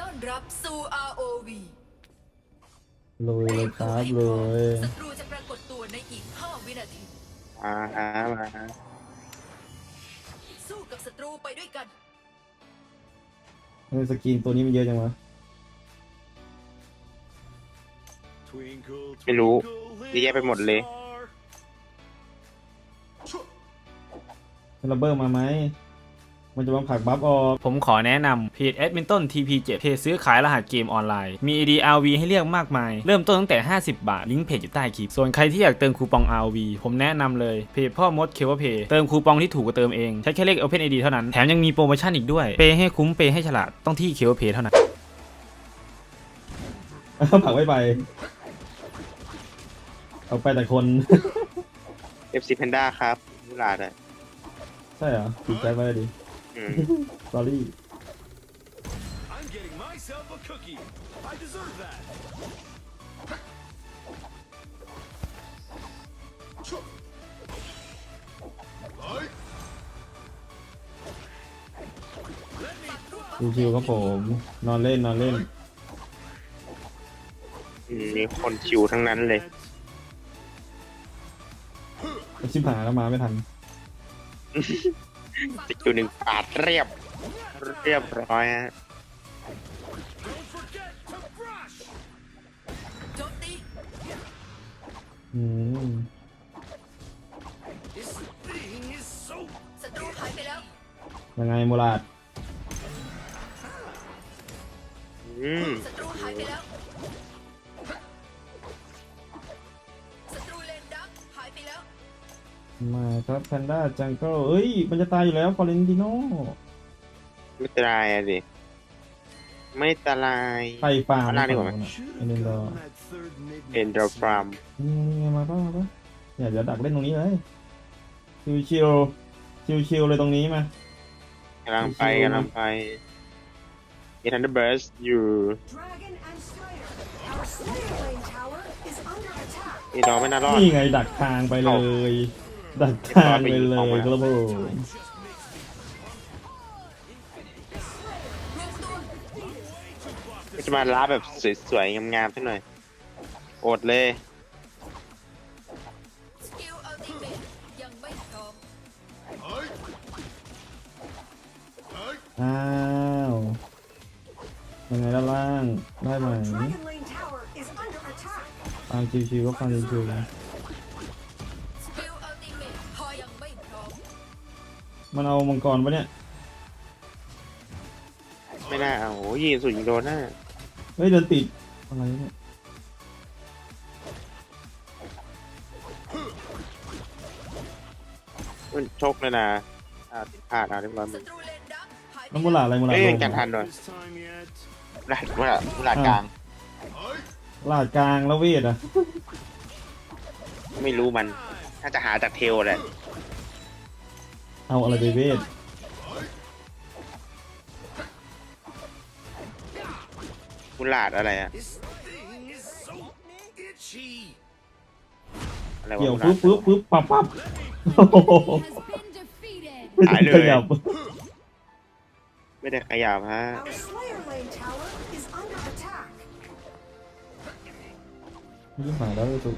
ต้อนรับสู่ ROV ลุยเลยครับเลยศัตรูจะปรากฏตัวในอีก 5 วินาที มาฮะมาฮะสู้กับศัตรูไปด้วยกันเฮ้ยสกินตัวนี้มันเยอะจังวะไม่รู้เยอะแยะไปหมดเลย ระเบิดมาไหม มันจะมาผลักบัฟออกผมขอแนะนำเพจ a d m i n t o n TP7 เพจซื้อขายรหัสเกมออนไลน์ มี ID RV ให้เลือกมากมาย เริ่มต้นตั้งแต่ 50 บาท ลิงก์เพจอยู่ใต้คลิป ส่วนใครที่อยากเติมคูปอง RV ผมแนะนำเลย เพจพ่อมดเค v เพย์เติมคูปองที่ถูกกว่าเติมเอง ใช้แค่เลข Open ID เท่านั้น แถมยังมีโปรโมชั่นอีกด้วย เปย์ให้คุ้ม เปย์ให้ฉลาด ต้องที่เค v เพย์เท่านั้น ผลักไม่ไป เอาไปแต่คนเอฟซีแพนด้าครับมูลาดอะใช่เหรอติดใจไปเลยดิอืม สอรี่ I'm getting myself a cookie. I deserve that. ชิวๆครับผม นอนเล่นนอนเล่นอืมมีคนชิวทั้งนั้นเลย ชิบหายแล้วมาไม่ทัน สกิลหนึ่งปาดเรียบ เรียบร้อยฮะ Don't forget to brush. โจมตีอืม This thing is so ศัตรูหายไปแล้วยังไงโมลาดอืมศัตรูหายไปแล้ว มาครับแพนด้าจังเกิลเอ้ย มันจะตายอยู่แล้วฟอเรนติโนไม่ตรายอะดิไม่ตรายไฟฟาร์มเอาหน้าดีกว่าไหมเอ็นเดนดอร์ that third midnight เอ็นดอร์ฟรามนี่ไงมาป่ะมาป่ะเนี่ยเดี๋ยวดักเล่นตรงนี้เลยชิวชิวชิวชิวๆเลยตรงนี้มากำลังไปกำลังไปมีทันเดอร์เบิร์สอยู่ Dragon and Slayer. Our Slayer Lane Tower is under attack. นี่น้องไม่น่ารอดนี่ไงดักทางไปเลย ดักทางไปเลยเอาไปครับผมรวมตัวจะมาล้าแบบสวยๆงามๆสักหน่อยอดเลยสกิลอัลติเมทยังไม่พร้อมอ้าวยังไงด้านล่าง ได้ไหม Our Dragon Lane Tower is under attack. ฟังชิวๆก็ฟังชิวส มันเอามังกรปะเนี่ย ไม่น่าเอาโอ้ยยิงสุดยิงโดนหน้าเฮ้ยเดินติด อะไรเนี่ย มันชกเลยนะอ่าติดพลาดอะเรียบร้อยศัตรูเลนดักหายไปน้ำมูลาอะไรมูลาเอ้ยโดยังนจันทันหน่อย this time yet. ลาดว่าลาดกลางลาดกลางแล้วเวทอะไม่รู้มัน ถ้าจะหาจากเทลแหละ เอาอะไรไปเวทกุหลาดอะไรอะ This thing is so itchy. อะไรวะเกี่ยวกุหลาปึ๊ดบปึ๊บปึ๊บปับปั๊บโอ้โหไม่หายได้เลย ขยับไม่ได้ขยับฮะ Our Slayer Lane Tower is under attack. ยิ่งหายแล้วสุด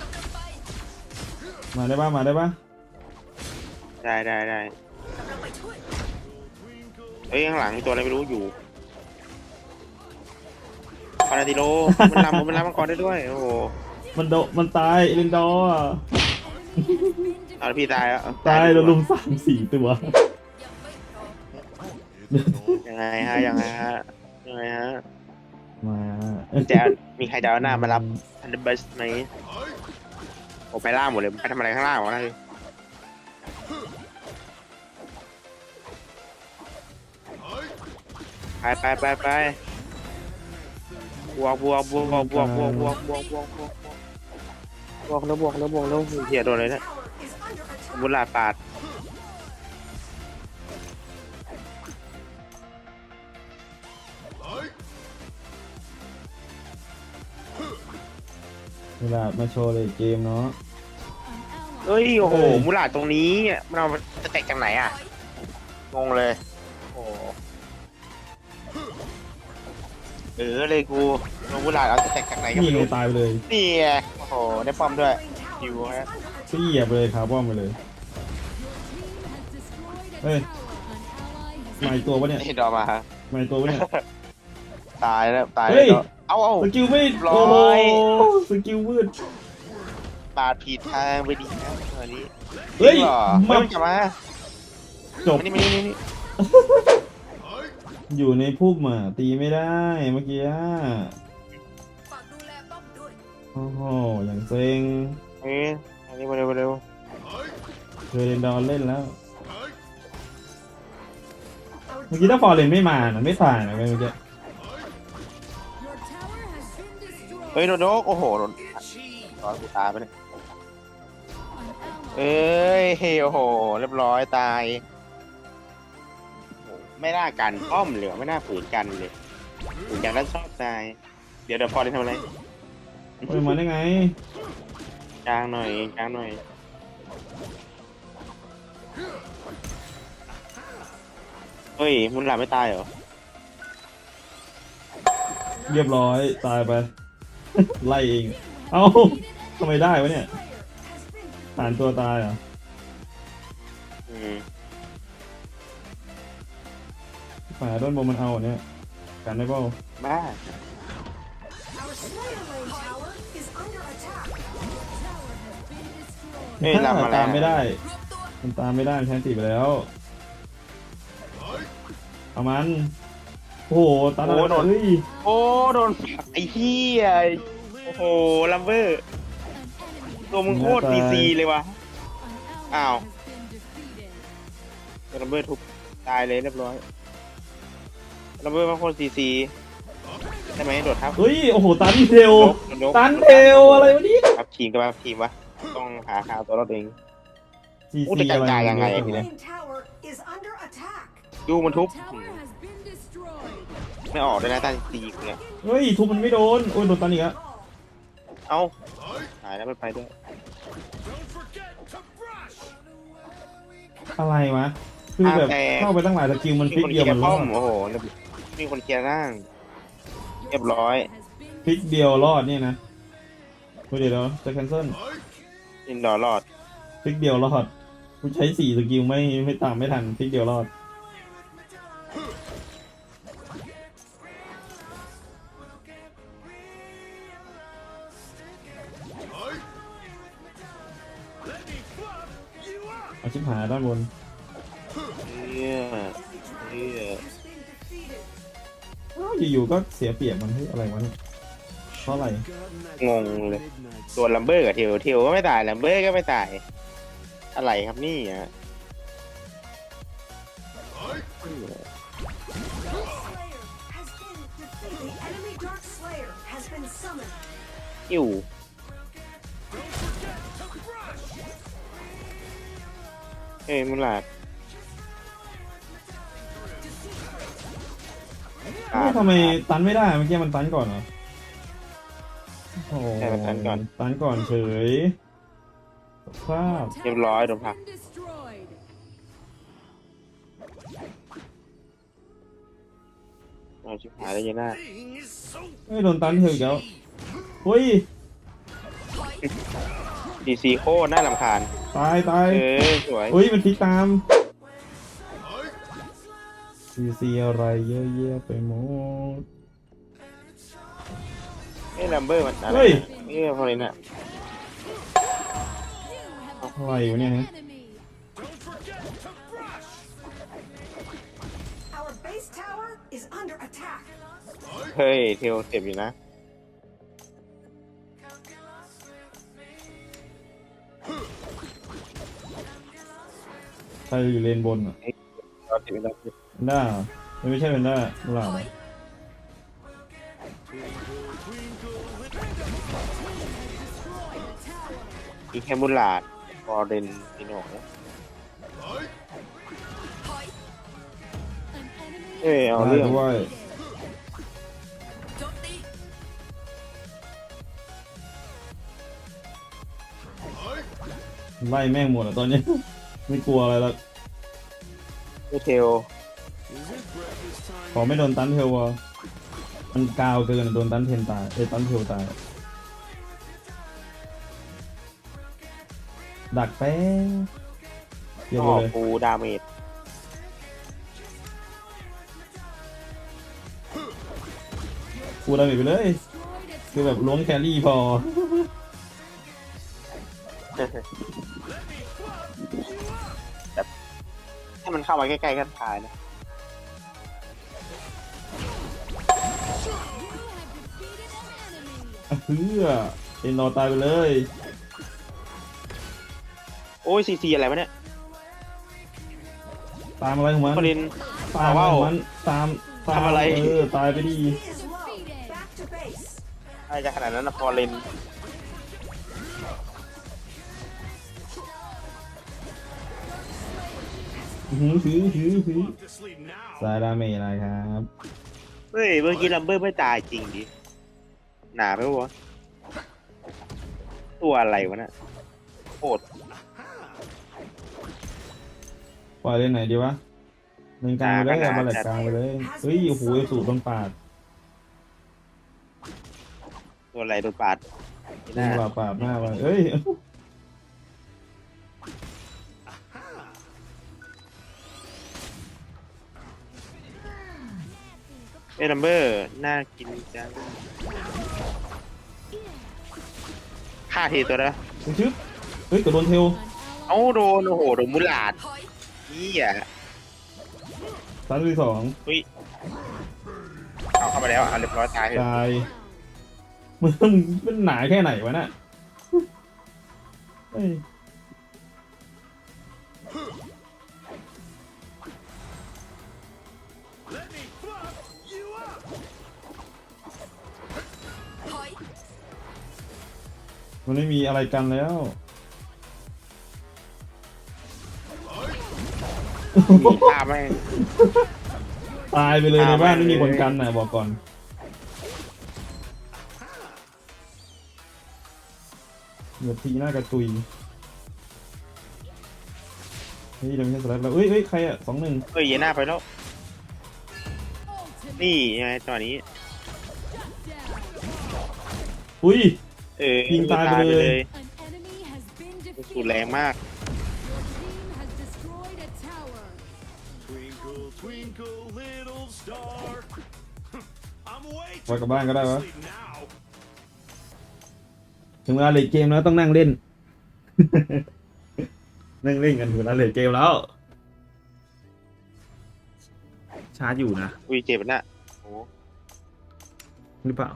กำลังไปมาได้ปะมาได้ปะ ได้ได้ได้กำลังไปช่วยเอ้ยข้างหลังมีตัวอะไรไม่รู้อยู่ปาราติโลมันลำมันลำมังกรได้ด้วย โอ้โหมันโดมันตายเอเลนดอร์อะเอาแล้วพี่ตายแล้วตายแล้วลุมสามสี่ตัวยังไม่พร้อมยังไงฮะยังไงฮะยังไงฮะมาจะมีใครจะเอาหน้ามารับทันเดอร์เบิร์สไหมโอ้ไปล่างหมดเลยไปทำอะไรข้างล่างวะนะ ไปไปไปไปบวกบวกบวกบวกบวกบวกบวกบวกบวกบวกบวกแล้วบวกแล้วบวกแล้วเหี้ยโดนเลยนะบุลาปาดเวลามาโชว์เลยเกมเนาะเฮ้ยโอ้โหมุลาดตรงนี้มันเอาจะแตกจากไหนอะงงเลย เออเลยกูลงบุหลาดเอาแตกจากไหนก็นี่ไม่ไงรู้ตายไปเลยนี่ไงโอ้โหได้ป้อมด้วย Lane You tower is have- under ก็เหยียบเลยคาร์บอมไปเลย เฮ้ย มาอีกตัวปะเนี่ย นี่ดอมามาอีกตัวปะเนี่ย ตายแล้วตายเฮ้แล้วยเอาเอา สกิลไม่ร้โอ้อย โหสกิลวืดปาดผิดทางไปดีนะตอนนี้เฮ้ยจริงเหรอมาไม่ต้องกลับมาจบ มานี่มานี่มานี่ อยู่ในพุ่มอะตีไม่ได้เมื่อกี้อะฝากดูแลป้อมด้วยโอ้โหอย่างเซ็งเอ้ยอันนี้มาเร็วมาเร็วเคยเล่นดอนเล่นแล้ว our เมื่อกี้ถ้าฟอร์เรนไม่มานะไม่ตายนะเมื่อกี้เฮ้ยโดนโดกโอ้โหโดนร้อยกูตายไปเลยเอ้ยเฮ้ยโอ้โห เรียบร้อยตายโอ้โห ไม่น่ากันป้อมเหลือไม่น่าฝืนกันเลยฝืนกันแล้วชอบตายเดี๋ยวเดี๋ยวพอได้ทำอะไรเปิดมาได้ไงกลางหน่อยกลางหน่อยเฮ้ยมุนหลับไม่ตายเหรอเรียบร้อยตายไป ไล่เองเอ้าทำไมได้วะเนี่ย has been ผ่านตัวตายเหรออืม ฝ่าด้านบนมันเอาอันเนี่ยกันได้เปล่าบ้า our Slayer Lane tower is under attack. เฮ้ยลำมาแล้ว ตามไม่ได้รวมตัวมันตามไม่ได้มันแทนติไปแล้วเอามัน โอ้โหตาดเฮ้ยโอ้ โดนผลักไอ้เหี้ยโอ้โหลัมเบอร์ตัวมึงโคตรดีซีเลยวะอ้าวลัมเบอร์ทุบตายเลยเรียบร้อย ลัมเบอร์มาโคตรซีซีใช่ไหมโดดทับเฮ้ย โอ้โห ตันเทลโดดโดดตันเทลอะไรวะเนี่ยครับทีมก็แบบทีมวะ ต้องหาข่าวตัวเราเองซีโอ้ซีแต่อะไรกลางๆยังไง Our เนี่ย Lane tower is under attack. ดูมันทุบไม่ออกด้วยนะตันซีกูเนี่ย เฮ้ย ทุบมันไม่โดน โอ้ย โดนตันอีกแล้วเอ้าหายแล้วไม่ไปด้วย Don't forget to brush. อะไรวะ คือแบบเข้าไปตั้งหลายสกิลมันมีฟิกคนเดียวเคลียมันร์รป้ออดมโอ้โหมีคนเคลียร์ร่าง เรียบร้อยฟิกเดียวรอดเนี่ยนะเดี๋ยวเดี๋ยวจะแคนเซิลอินดอร์รอดฟิกเดียวรอดกูใช้สี่สกิลไม่ไม่ตามไม่ทันฟิกเดียวรอด Let me fluff you up. เอาชิบหายด้านบน เฮียเฮีย Has been defeated. อยู่ๆก็เสียเปรียบมันเฮ้ยอะไรวะเนี่ยเพราะอะไรงงเลยตัวลัมเบอร์กับเทลเทลก็ไม่ตายลัมเบอร์ก็ไม่ตาย อะไรครับนี่อะ Dark Slayer has been defeated. The enemy Dark Slayer has been summoned. อยู่เอ้ยมุนหลาด เฮ้ยทำไมตันไม่ได้เมื่อกี้มันตันก่อนเหรอโอ้โหใช่มันตันก่อน ตันก่อนเฉยภาพเรียบร้อยโดนผลัก เอาชิบหายแล้วเยน่า Thing is so เฮ้ยโดนตันเทลอีกแล้วเฮ้ยดีซีโคตรน่ารำคาญตายตายเออสวยเฮ้ยมันพลิกตาม ซีซีอะไรเยอะแยะไปหมดเอ้ยลัมเบอร์มันอะไรเฮ้ยเอ้ยพอเลยน่ะอะไรอยู่เนี่ยฮะ Don't forget to brush. Our base tower is under attack. เฮ้ยเทลเจ็บอยู่นะใครอยู่เลนบนอะรอเจ็บอยู่แล้วเวนด้าเหรอไม่ใช่เวนด้ากุหลาบถเหรออยมีแค่มุนหลาดฟอร์เรนติโน่ถอยเอ้ยเอาได้เรื่องด้วยโจมตีไล่แม่งหมดอะตอนนี้ ไม่กลัวอะไรแล้วไม่เทล ขอไม่โดนตันเทลวะมันกาวเกินโดนตันเทนตายเอ้ยตันเทลตาย ดักแป๊บเกี่ยวอ๋อเลยกูดาเมจกูดาเมจไปเลย คือแบบล้วงแครี่พอให้มันเข้ามาใกล้ๆกันทายนะ เพื่อเอ็นรอตายไปเลยโอ้ยซีซีอะไรวะเนี่ยตามอะไรของมันพอลิน ตามอะไรว้าวของมันตามตามทำอะไร เออตายไปดี He is low. Back to base. อะไรจะขนาดนั้นนะพอลินหือหือหือหือ To sleep now. สายดาเมจอะไรครับ เฮ้ยเมื่อกี้ลัมเบอร์ไม่ตายจริงดิ หนาไปปะวะตัวอะไรวะน่ะโคตรปล่อยเล่นไหนดีวะหนึ่งกลางไปเลยกลางมาแหลกจัดกลางไปเลยเฮ้ยโอ้โหสูตรโดนปาดตัวอะไรโดนปาดโดนปาดปาดหน้าไปเอ้ยเอ้ยลัมเบอร์น่ากินจัง ฆ่าทีตัวนะมึงชึบเฮ้ยกระโดนเทลเอ้าโดนโอ้โหโดนมุลาดถอยนี่อะซันที่สองเฮ้ยเอาเข้าไปแล้วอะเรียบร้อยตายเลยตายมึงมันหนาแค่ไหนวะน่ะเฮ้ย มันไม่มีอะไรกันแล้วมีภาพไหมงตายไปเลยในตามบ้านไปไม่มีเลยคนกันน่ะบอกก่อนเดี๋ยวทีหน้ากระตุยเฮ้ยเดี๋ยวไม่ใช่สไลด์แล้วเฮ้ยเฮ้ยใครอะสองหนึ่งเฮ้ยเยน่าไปแล้ว นี่ไงตอนนี้ อุ้ย เออยิงตายไปเลย An enemy has been สูแรงมาก Your team has destroyed a tower. Twinkle, twinkle, little star. I'm way ไว้กลับบ้านก็ได้วะ sleep now. ถึงเวลาเลทเกมแล้วต้องนั่งเล่น นั่งเล่นกันถึงเวลาเลทเกมแล้ว ชาร์จอยู่นะ อุ้ยเจ็บน่ะโอ้หรือเปล่า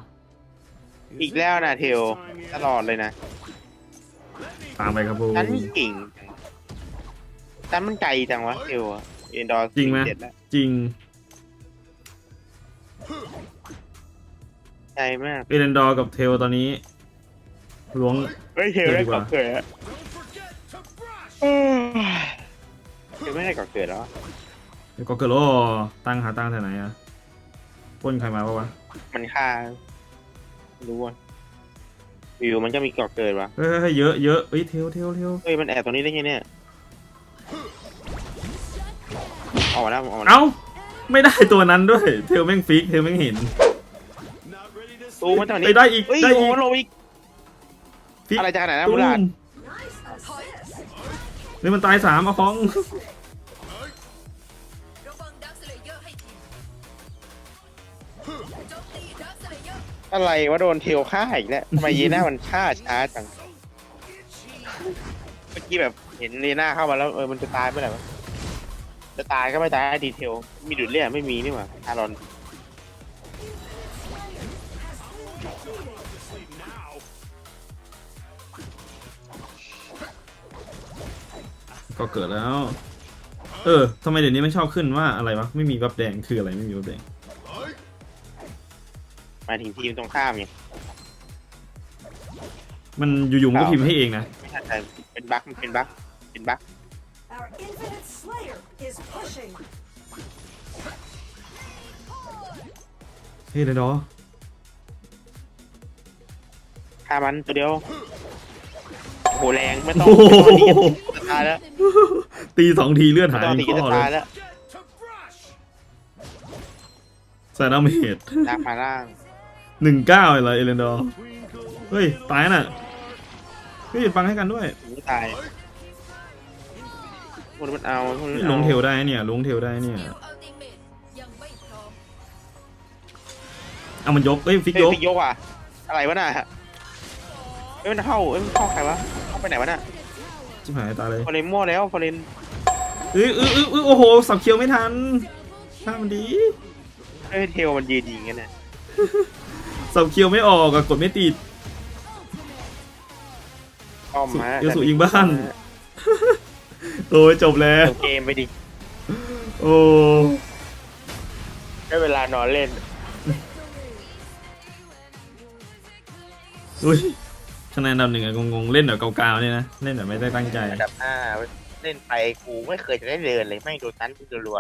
อีกแล้วนะเทลตลอดเลยนะตามไปครับผมฉันเก่งจังฉันมันไกลจังวะเทลอะเอ็นดอร์จริงไหมเจ็ดแล้วจริงไกลมากเอเดนดอร์กับเทลตอนนี้ล้วง เฮ้ยเทลได้เดี๋ยวดีกก่อว่าเกิดแล้ว Don't forget to brush. เทลไม่ได้ก่อเกิดแล้วเดี๋ยวก็เกิดโอ้ตั้งหาตั้งที่ไหนอะปล้นใครมาปะวะมันฆ่าไม่ รู้ว่าอยู่มันก็มีก่อเกิดวะเฮ้ยเฮ้ยเฮ้ยเยอะเยอะเฮ้ยเทลเทลเทลเฮ้ยมันแอบตรงนี้ได้ไงเนี่ยออกมาแล้วออกมาแล้วเอ้าไม่ได้ตัวนั้นด้วย เทลแม่งฟิกเทลแม่งเห็น Not ready to ตู sleep. มันตอนไปนี้ได้อีกเฮ้ยได้โอ้อีโหกลงอีก ฟิกอะไรจะขนาดนั้นตุ้บุราดมถอยเฮ้ยมันตายสามเอาฟอง อะไรว่าโดนเทลฆ่าอีกแล้วทำไมเยน่ามันฆ่าช้าจัง เมื่อกี้แบบเห็นเยน่าเข้ามาแล้วเออมันจะตายเมื่อไหร่วะจะตายก็ไม่ตายดีเทล มีดุดเลี่ยไม่มีนี่หว่าอารอนก็เกิดแล้ว เออทำไมเดี๋ยวนี้ไมันชอบขึ้นว่าอะไรวะ ไม่มีวับแดงคืออะไรไม่มีวับแดง มายถึงทีมตรงข้ามไงมันอยู่ๆมันก็พิมพ์ให้เองนะไม่ใช่เป็นบั๊กมันเป็นบั๊กเป็นบั๊ก Our infinite slayer is pushing. เฮ้ยเดี๋ยวดอฆ่ามันตัวเดียวโอ้โหแรงไม่ต้องโอ้โหจะตายแล้วตีสองทีเลือดไม่หายต้องเป็นตีข้จะอเลตายยแล้ว Get to brush. เทสายดาเมจลากมาล่าง หนึ่งเก้าเลยเอเลนดอร์เฮ้ย ตายน่ะเฮ้ยฟังให้กันด้วยหูตายพวกนี้มันเอาพวกนี้มันลเอางเทลได้เนี่ยลงเทลได้เนี่ยบิวอัลติเมทยังไม่พร้อมเอามันยกเอ้ยฟิกเฮ้ยยกฟิกยกอะ อะไรวะน่ะเอ้ยมันเข้าเอ้ยมันเข้าใครวะ เข้าไปไหนวะน่ะชิบหายตายเลยฟอร์เรนมั่วแล้วฟอร์เรนเอ้ยเอ้ยเอ้ยเอ้ยโอ้โห สับเคียวไม่ทันถ้ามันดีเฮ้ยเทลมันยืนยิงกันน่ะ สับเคียวไม่ออกอะกดไม่ติดอ้อมมาเดี๋ยวสู่ยิงบ้าน โอ้ยจบแล้วจบเกมไปดิ โอ้ได้เวลานอนเล่น อุ้ยคะแนนอันดับหนึ่งอะงงๆเล่นแบบเกาๆเนี่ยนะ เล่นแบบไม่ได้ตั้งใจ อันดับห้าเล่นไปกูไม่เคยจะได้เดินเลยไม่งโดนนั้นกูรัวๆ